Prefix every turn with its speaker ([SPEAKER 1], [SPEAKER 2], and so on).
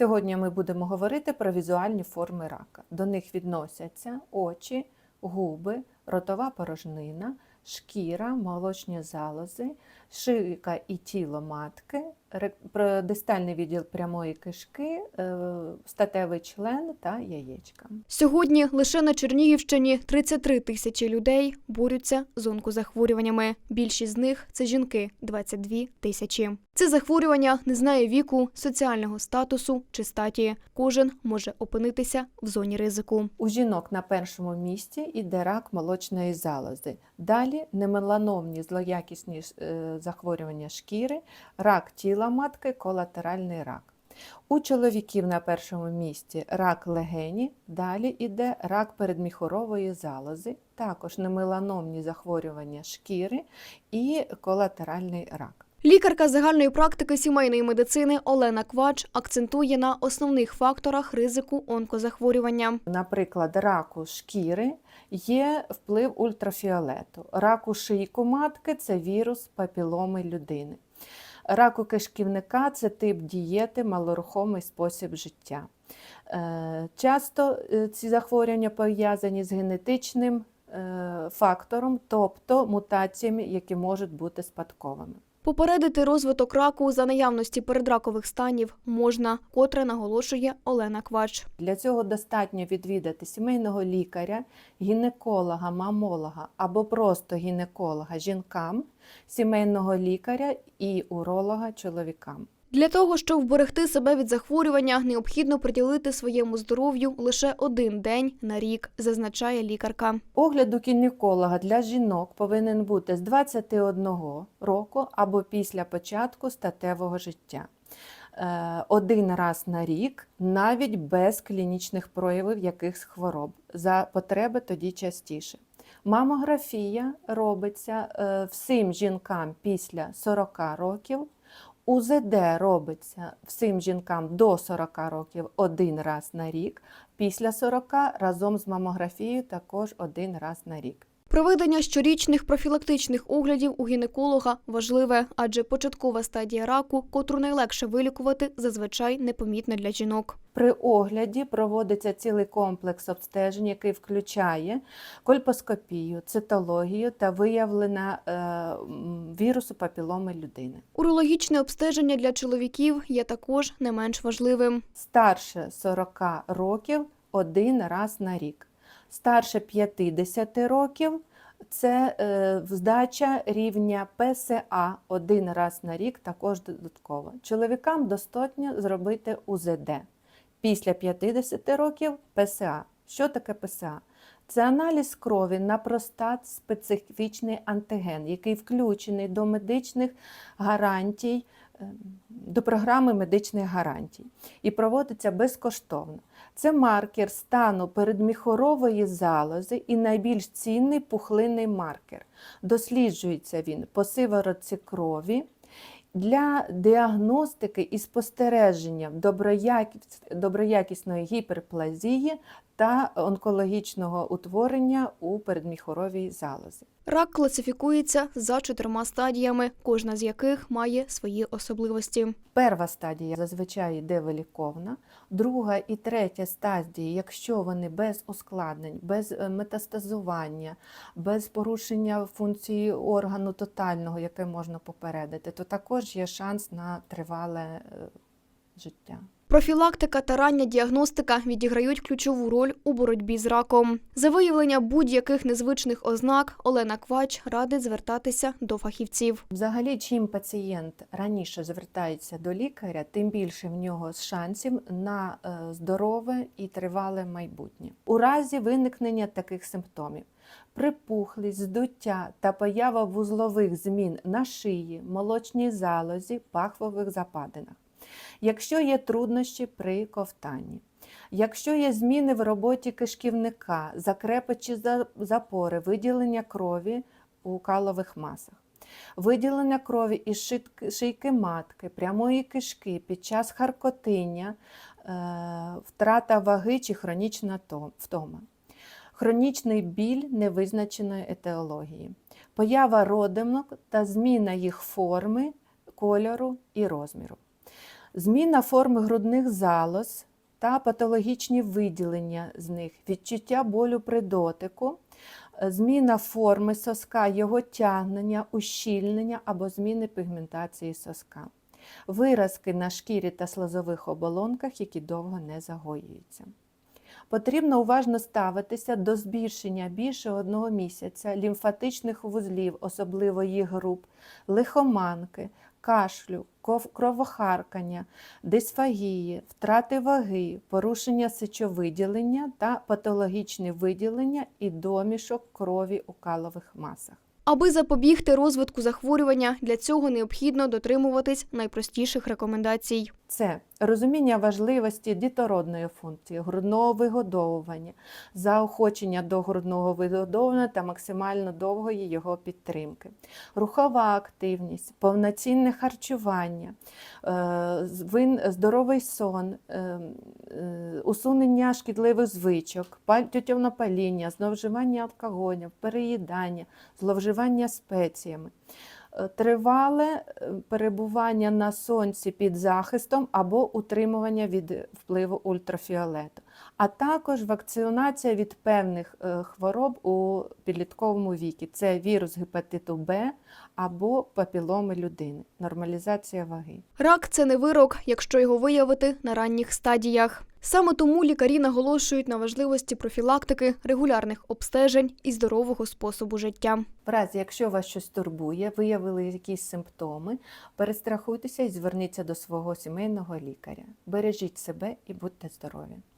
[SPEAKER 1] Сьогодні ми будемо говорити про візуальні форми рака. До них відносяться очі, губи, ротова порожнина, шкіра, молочні залози, шийка і тіло матки, про- дистальний відділ прямої кишки, е, статевий член та яєчка.
[SPEAKER 2] Сьогодні лише на Чернігівщині 33 тисячі людей борються з онкозахворюваннями. Більшість з них це жінки 22 тисячі. Це захворювання не знає віку, соціального статусу чи статі. Кожен може опинитися в зоні ризику.
[SPEAKER 1] У жінок на першому місці йде рак молочної залози. Далі немеланомні злоякісні е, захворювання шкіри, рак тіла матки, колатеральний рак. У чоловіків на першому місці рак легені, далі йде рак передміхорової залози, також немеланомні захворювання шкіри і колатеральний рак.
[SPEAKER 2] Лікарка загальної практики сімейної медицини Олена Квач акцентує на основних факторах ризику онкозахворювання.
[SPEAKER 1] Наприклад, раку шкіри є вплив ультрафіолету. Раку шийку матки це вірус папіломи людини. Раку кишківника це тип дієти, малорухомий спосіб життя. Е, Часто е, ці захворювання пов'язані з генетичним е, фактором, тобто мутаціями, які можуть бути спадковими.
[SPEAKER 2] Попередити розвиток раку за наявності передракових станів можна, котре наголошує Олена Квач.
[SPEAKER 1] Для цього достатньо відвідати сімейного лікаря, гінеколога, мамолога або просто гінеколога жінкам, сімейного лікаря і уролога чоловікам.
[SPEAKER 2] Для того, щоб вберегти себе від захворювання, необхідно приділити своєму здоров'ю лише один день на рік, зазначає лікарка.
[SPEAKER 1] Огляд у гінеколога для жінок повинен бути з 21 року або після початку статевого життя. Е, Один раз на рік, навіть без клінічних проявів якихось хвороб. За потреби тоді частіше. Мамографія робиться е, всім жінкам після 40 років. УЗД робиться всім жінкам до 40 років один раз на рік, після 40 разом з мамографією також один раз на рік.
[SPEAKER 2] Проведення щорічних профілактичних оглядів у гінеколога важливе, адже початкова стадія раку, котру найлегше вилікувати, зазвичай непомітна для жінок.
[SPEAKER 1] При огляді проводиться цілий комплекс обстежень, який включає кольпоскопію, цитологію та виявлення е, вірусу папіломи людини.
[SPEAKER 2] Урологічне обстеження для чоловіків є також не менш важливим.
[SPEAKER 1] Старше 40 років один раз на рік. Старше 50 років це е, здача рівня ПСА один раз на рік, також додатково. Чоловікам достатньо зробити УЗД. Після 50 років ПСА. Що таке ПСА? Це аналіз крові на простат специфічний антиген, який включений до медичних гарантій, до програми медичних гарантій і проводиться безкоштовно. Це маркер стану передміхорової залози і найбільш цінний пухлинний маркер. Досліджується він по сиворотці крові для діагностики і спостереження доброякісної гіперплазії та онкологічного утворення у передміхоровій залозі.
[SPEAKER 2] Рак класифікується за чотирма стадіями, кожна з яких має свої особливості.
[SPEAKER 1] Перша стадія зазвичай йде виліковна, друга і третя стадії, якщо вони без ускладнень, без е, метастазування, без порушення функції органу тотального, яке можна попередити, то також є шанс на тривале е, життя.
[SPEAKER 2] Профілактика та рання діагностика відіграють ключову роль у боротьбі з раком. За виявлення будь-яких незвичних ознак Олена Квач радить звертатися до фахівців.
[SPEAKER 1] Взагалі, чим пацієнт раніше звертається до лікаря, тим більше в нього шансів на е, здорове і тривале майбутнє. У разі виникнення таких симптомів. Припухлість, здуття та поява вузлових змін на шиї, молочній залозі, пахвових западинах. Якщо є труднощі при ковтанні, якщо є зміни в роботі кишківника, закрепи чи запори, виділення крові у калових масах, виділення крові із шийки матки, прямої кишки під час харкотиння, е, втрата ваги чи хронічна втома. Хронічний біль невизначеної етіології, поява родимок та зміна їх форми, кольору і розміру. Зміна форми грудних залоз та патологічні виділення з них, відчуття болю при дотику, е, зміна форми соска, його тягнення, ущільнення або зміни пігментації соска. Виразки на шкірі та слизових оболонках, які довго не загоюються. Потрібно уважно ставитися до збільшення більше одного місяця лімфатичних вузлів, особливо їх груп, лихоманки, кашлю, кровохаркання, дисфагії, втрати ваги, порушення сечовиділення та патологічне виділення і домішок крові у калових масах.
[SPEAKER 2] Аби запобігти розвитку захворювання, для цього необхідно дотримуватись найпростіших рекомендацій.
[SPEAKER 1] Це розуміння важливості дітородної функції, грудного вигодовування, заохочення до грудного вигодовування та максимально довгої його підтримки, рухова активність, повноцінне харчування, е, здоровий сон, е, е, усунення шкідливих звичок, тютюнопаління, зловживання алкоголем, переїдання, зловживання спеціями. Тривале е, перебування на сонці під захистом або утримування від впливу ультрафіолету, а також вакцинація від певних е, хвороб у підлітковому віці. Це вірус гепатиту Б або папіломи людини, нормалізація ваги.
[SPEAKER 2] Рак це не вирок, якщо його виявити на ранніх стадіях. Саме тому лікарі наголошують на важливості профілактики, регулярних обстежень і здорового способу життя.
[SPEAKER 1] В разі, якщо вас щось турбує, виявили якісь симптоми, перестрахуйтеся і зверніться до свого сімейного лікаря. Бережіть себе і будьте здорові!